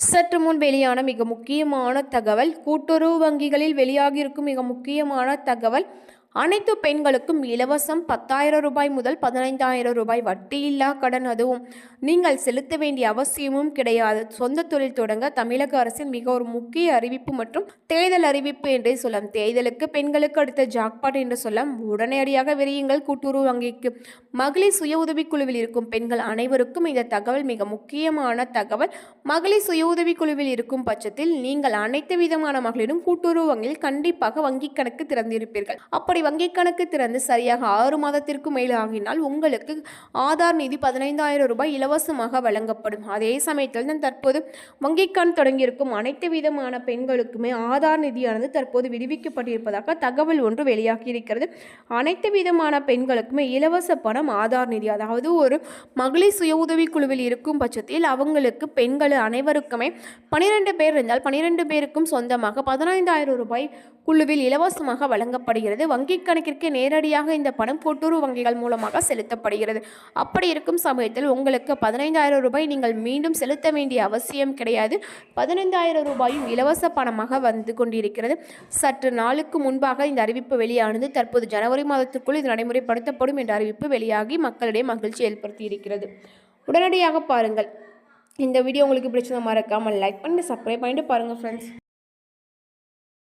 சற்று முன் வெளியான மிக முக்கியமான தகவல் கூட்டுறவு வங்கிகளில் வெளியாகியிருக்கும் மிக முக்கியமான தகவல் அனைத்து பெண்களுக்கும் இலவசம் பத்தாயிரம் ரூபாய் முதல் பதினைந்தாயிரம் ரூபாய் வட்டியில்லா கடன் அதுவும். நீங்கள் செலுத்த வேண்டிய அவசியமும் கிடையாது. சொந்த தொழில் தொடங்க தமிழக அரசின் மிக ஒரு முக்கிய அறிவிப்பு மற்றும் தேர்தல் அறிவிப்பு என்றே சொல்லலாம். தேர்தலுக்கு பெண்களுக்கு அடுத்த ஜாக்பாட் என்று சொல்லலாம். உடனடியாக விரியுங்கள் கூட்டுறவு வங்கிக்கு. மகளிர் சுய உதவிக்குழுவில் இருக்கும் பெண்கள் அனைவருக்கும் இந்த தகவல் மிக முக்கியமான தகவல். மகளிர் சுய உதவிக்குழுவில் இருக்கும் பட்சத்தில் நீங்கள் அனைத்து விதமான மகளிரும் கூட்டுறவு வங்கியில் கண்டிப்பாக வங்கிக் கணக்கு திறந்திருப்பீர்கள். அப்படி வங்கிக் கணக்கு திறந்து சரியாக ஆறு மாதத்திற்கு மேல் ஆகினால் உங்களுக்கு ஆதார் நிதி பதினைந்தாயிரம் ரூபாய் இலவசமாக வழங்கப்படும். அதே சமயத்தில் தான் தற்போது வங்கிக் கண் தொடங்கியிருக்கும். அனைத்து விதமான பெண்களுக்குமே ஆதார் நிதியானது தற்போது விடுவிக்கப்பட்டிருப்பதாக தகவல் ஒன்று வெளியாகி இருக்கிறது. அனைத்து விதமான பெண்களுக்குமே இலவச பணம் ஆதார் நிதி அதாவது ஒரு மகளிர் சுய உதவிக் குழுவில் இருக்கும் பட்சத்தில் அவங்களுக்கு பெண்கள் அனைவருக்குமே பனிரெண்டு பேர் இருந்தால் பனிரெண்டு பேருக்கும் சொந்தமாக பதினைந்தாயிரம் ரூபாய் குழுவில் இலவசமாக வழங்கப்படுகிறது. வங்கி வங்கிக் கணக்கிற்கு நேரடியாக இந்த பணம் கூட்டுறவு வங்கிகள் மூலமாக செலுத்தப்படுகிறது. அப்படி இருக்கும் சமயத்தில் உங்களுக்கு பதினைந்தாயிரம் ரூபாய் நீங்கள் மீண்டும் செலுத்த வேண்டிய அவசியம் கிடையாது. பதினைந்தாயிரம் ரூபாயும் இலவச பணமாக வந்து கொண்டிருக்கிறது. சற்று நாளுக்கு முன்பாக இந்த அறிவிப்பு வெளியானது தற்போது ஜனவரி மாதத்திற்குள் இது நடைமுறைப்படுத்தப்படும் என்ற அறிவிப்பு வெளியாகி மக்களிடையே மகிழ்ச்சி ஏற்படுத்தி இருக்கிறது உடனடியாக பாருங்கள். இந்த வீடியோ உங்களுக்கு பிடிச்சதை மறக்காமல் லைக் பண்ணி சப்ஸ்கிரைப் பண்ணிட்டு பாருங்கள் ஃப்ரெண்ட்ஸ்